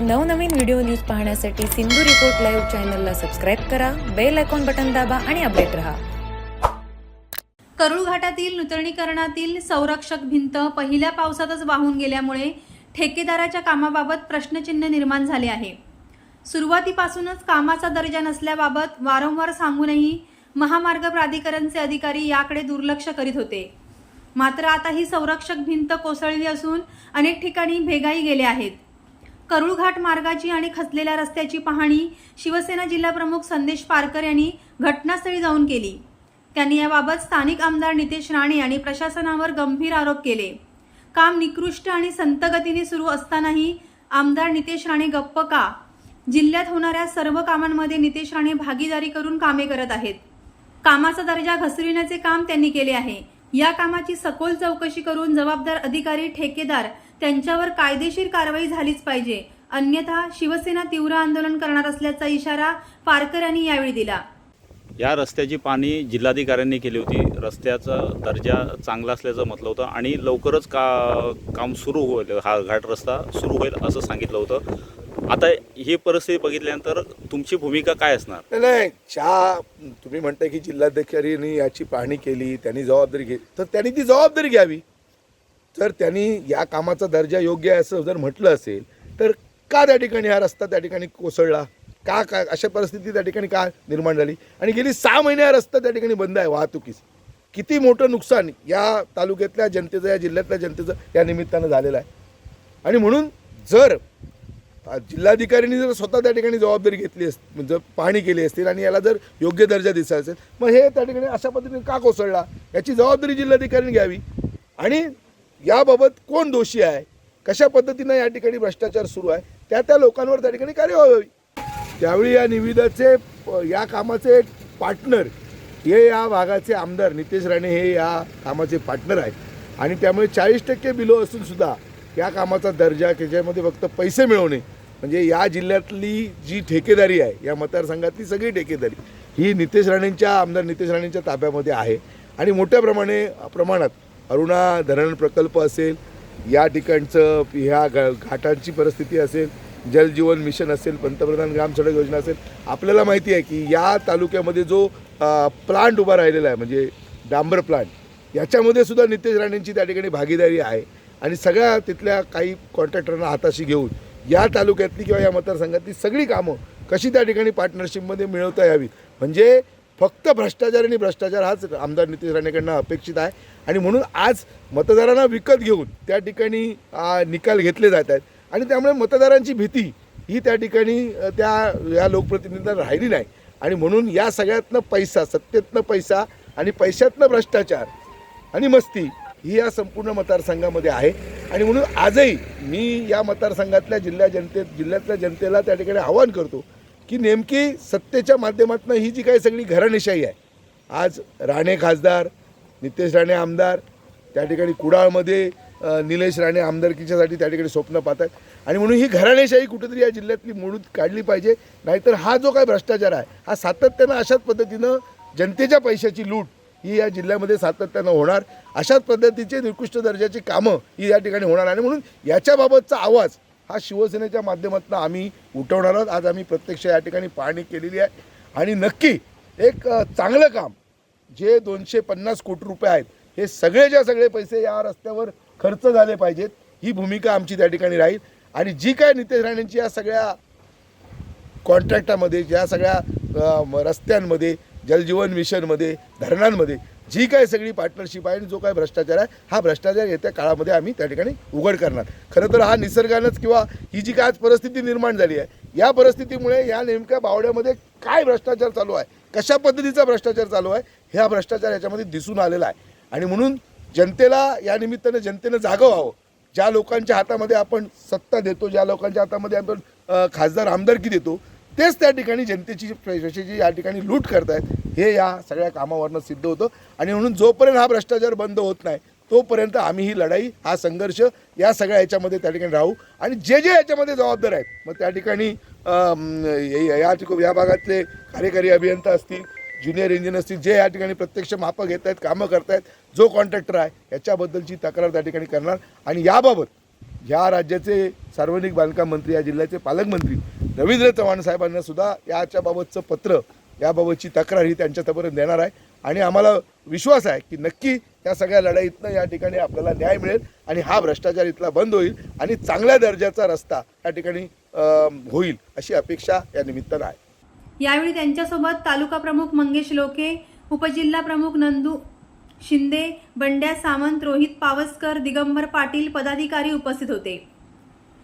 नवनवीन video news पाहण्यासाठी Sindhu report live चॅनलला सबस्क्राईब करा बेल आयकॉन बटन दाबा आणि अपडेट रहा. करूळ घाटातील नूतनीकरणातील संरक्षक भिंत पहिल्या पावसातच वाहून गेल्यामुळे ठेकेदाराच्या कामाबाबत प्रश्नचिन्ह निर्माण झाले आहे. सुरुवातीपासूनच कामाचा दर्जा नसल्याबाबत वारंवार सांगूनही महामार्ग प्राधिकरणचे अधिकारी याकडे दुर्लक्ष करीत होते. मात्र आता ही संरक्षक भिंत कोसळली असून अनेक ठिकाणी भेगाई गेले आहेत. करुळ घाट मार्गाची आणि खचलेल्या रस्त्याची पाहणी शिवसेना जिल्हाप्रमुख संदेश पारकर यांनी घटनास्थळी जाऊन केली. त्यांनी याबाबत स्थानिक आमदार नितेश राणे आणि प्रशासनावर गंभीर आरोप केले. काम निकृष्ट आणि संत गतीने सुरू असतानाही आमदार नितेश राणे गप्प का? जिल्ह्यात होणाऱ्या सर्व कामांमध्ये नितेश राणे भागीदारी करून कामे करत आहेत. कामाचा दर्जा घसरविण्याचे काम त्यांनी केले आहे. या कामाची सखोल चौकशी करून जबाबदार अधिकारी ठेकेदार त्यांच्यावर कायदेशीर कारवाई झालीच पाहिजे. अन्यथा शिवसेना तीव्र आंदोलन करणार असल्याचा इशारा पारकर यांनी यावेळी दिला. या रस्त्याची पाहणी जिल्हाधिकाऱ्यांनी केली होती. रस्त्याचा दर्जा चांगला असल्याचं म्हटलं होतं आणि लवकरच का काम सुरू होईल. हा घाट रस्ता सुरू होईल असं सांगितलं होतं. आता ही परिस्थिती बघितल्यानंतर तुमची भूमिका काय असणार? नाही, नाही. चहा तुम्ही म्हणताय की जिल्हाधिकाऱ्यांनी याची पाहणी केली त्यांनी जबाबदारी घेतली तर त्यांनी ती जबाबदारी घ्यावी. जर त्यांनी या कामाचा दर्जा योग्य आहे असं जर म्हटलं असेल तर का त्या ठिकाणी हा रस्ता त्या ठिकाणी कोसळला? का का अशा परिस्थिती त्या ठिकाणी का निर्माण झाली? आणि गेली सहा महिने हा रस्ता त्या ठिकाणी बंद आहे वाहतुकीस. किती मोठं नुकसान या तालुक्यातल्या जनतेचं या जिल्ह्यातल्या जनतेचं या निमित्तानं झालेलं आहे. आणि म्हणून जर जिल्हाधिकाऱ्यांनी जर स्वतः त्या ठिकाणी जबाबदारी घेतली असती जर म्हणजे पाहणी केली असतील आणि याला जर योग्य दर्जा दिसा असेल मग हे त्या ठिकाणी अशा पद्धतीने का कोसळला? याची जबाबदारी जिल्हाधिकाऱ्यांनी घ्यावी. आणि याबाबत कोण दोषी आहे? कशा पद्धतीनं या ठिकाणी भ्रष्टाचार सुरू आहे? त्या त्या लोकांवर त्या ठिकाणी कार्यवाही व्हावी. त्यावेळी या निविदाचे या कामाचे एक पार्टनर हे या भागाचे आमदार नितेश राणे हे या कामाचे पार्टनर आहेत. आणि त्यामुळे चाळीस टक्के बिलो असून सुद्धा या कामाचा दर्जा त्याच्यामध्ये फक्त पैसे मिळवणे म्हणजे या जिल्ह्यातली जी ठेकेदारी आहे या मतदारसंघातली सगळी ठेकेदारी ही नितेश राणेंच्या आमदार नितेश राणेंच्या ताब्यामध्ये आहे. आणि मोठ्या प्रमाणे प्रमाणात अरुणा धरण प्रकल्प असेल या ठिकाणचं ह्या घाटांची परिस्थिती असेल जलजीवन मिशन असेल पंतप्रधान ग्राम सडक योजना असेल आपल्याला माहिती आहे की या तालुक्यामध्ये जो प्लांट उभा राहिलेला आहे म्हणजे डांबर प्लांट याच्यामध्ये सुद्धा नितेश राणेंची त्या ठिकाणी भागीदारी आहे. आणि सगळ्या तिथल्या काही कॉन्ट्रॅक्टरांना हाताशी घेऊन या तालुक्यातली किंवा या मतदारसंघातली सगळी कामं कशी त्या ठिकाणी पार्टनरशिपमध्ये मिळवता यावीत? म्हणजे फक्त भ्रष्टाचार आणि भ्रष्टाचार हाच आमदार नितीश राणेकडनं अपेक्षित आहे. आणि म्हणून आज मतदारांना विकत घेऊन त्या ठिकाणी निकाल घेतले जात आहेत. आणि त्यामुळे मतदारांची भीती ही त्या ठिकाणी त्या या लोकप्रतिनिधींना राहिली नाही. आणि म्हणून या सगळ्यातनं पैसा सत्तेतनं पैसा आणि पैशातनं भ्रष्टाचार आणि मस्ती ही या संपूर्ण मतदारसंघामध्ये आहे. आणि म्हणून आजही मी या मतदारसंघातल्या जिल्ह्या जनते जिल्ह्यातल्या जनतेला त्या ठिकाणी आवाहन करतो की नेमकी सत्तेच्या माध्यमातून ही जी काही सगळी घराणेशाही आहे. आज राणे खासदार नितेश राणे आमदार त्या ठिकाणी कुडाळमध्ये निलेश राणे आमदारकीच्यासाठी त्या ठिकाणी स्वप्न पाहतात आणि म्हणून ही घराणेशाही कुठेतरी या जिल्ह्यातली मोडून काढली पाहिजे. नाहीतर हा जो काही भ्रष्टाचार आहे हा सातत्यानं अशाच पद्धतीनं जनतेच्या पैशाची लूट ही या जिल्ह्यामध्ये सातत्यानं होणार. अशाच पद्धतीचे निकृष्ट दर्जाची कामं ही या ठिकाणी होणार. आणि म्हणून याच्याबाबतचा आवाज हा शिवसेनेच्या माध्यमातून आम्ही उठवणार आहोत. आज आम्ही प्रत्यक्ष या ठिकाणी पाहणी केलेली आहे. आणि नक्की एक चांगलं काम जे दोनशे पन्नास कोटी रुपये आहेत हे सगळेच्या सगळे पैसे या रस्त्यावर खर्च झाले पाहिजेत. ही भूमिका आमची त्या ठिकाणी राहील. आणि जी काय नितेश राणेंची या सगळ्या कॉन्ट्रॅक्टामध्ये ज्या सगळ्या रस्त्यांमध्ये जलजीवन मिशनमध्ये धरणांमध्ये जी काय सगळी पार्टनरशिप आहे आणि जो काय भ्रष्टाचार आहे हा भ्रष्टाचार येत्या काळामध्ये आम्ही त्या ठिकाणी उघड करणार. खरं तर हा निसर्गानंच किंवा ही जी काय आज परिस्थिती निर्माण झाली आहे या परिस्थितीमुळे या नेमक्या बावड्यामध्ये काय भ्रष्टाचार चालू आहे कशा पद्धतीचा भ्रष्टाचार चालू आहे हा भ्रष्टाचार याच्यामध्ये दिसून आलेला आहे. आणि म्हणून जनतेला या निमित्तानं जनतेनं जागं व्हावं. ज्या लोकांच्या हातामध्ये आपण सत्ता देतो ज्या लोकांच्या हातामध्ये आपण खासदार आमदारकी देतो तेच त्या ठिकाणी जनतेची पैशाची या ठिकाणी लूट करतायत हे या सगळ्या कामावरनं सिद्ध होतं. आणि म्हणून जोपर्यंत हा भ्रष्टाचार बंद होत नाही तोपर्यंत आम्ही ही लढाई हा संघर्ष या सगळ्या याच्यामध्ये त्या ठिकाणी राहू. आणि जे जे याच्यामध्ये जबाबदार आहेत मग त्या ठिकाणी या या या भागातले कार्यकारी अभियंता असतील ज्युनियर इंजिनियर असतील जे या ठिकाणी प्रत्यक्ष मापं घेत आहेत कामं करतायत जो कॉन्ट्रॅक्टर आहे याच्याबद्दलची तक्रार त्या ठिकाणी करणार. आणि याबाबत ह्या राज्याचे सार्वजनिक बांधकाम मंत्री या जिल्ह्याचे पालकमंत्री रवींद्र चव्हाण साहेबांना सुद्धा याच्याबाबतचं पत्र याबाबतची तक्रार ही त्यांच्यापर्यंत देणार आहे. आणि आम्हाला विश्वास आहे की नक्की या सगळ्या लढाईतनं या ठिकाणी आपल्याला न्याय मिळेल आणि हा भ्रष्टाचार इथला बंद होईल आणि चांगल्या दर्जाचा रस्ता या ठिकाणी अं, होईल अशी अपेक्षा या निमित्तानं आहे. यावेळी त्यांच्यासोबत तालुका प्रमुख मंगेश लोके उपजिल्हा प्रमुख नंदू शिंदे बंड्या सामंत रोहित पावसकर दिगंबर पाटील पदाधिकारी उपस्थित होते.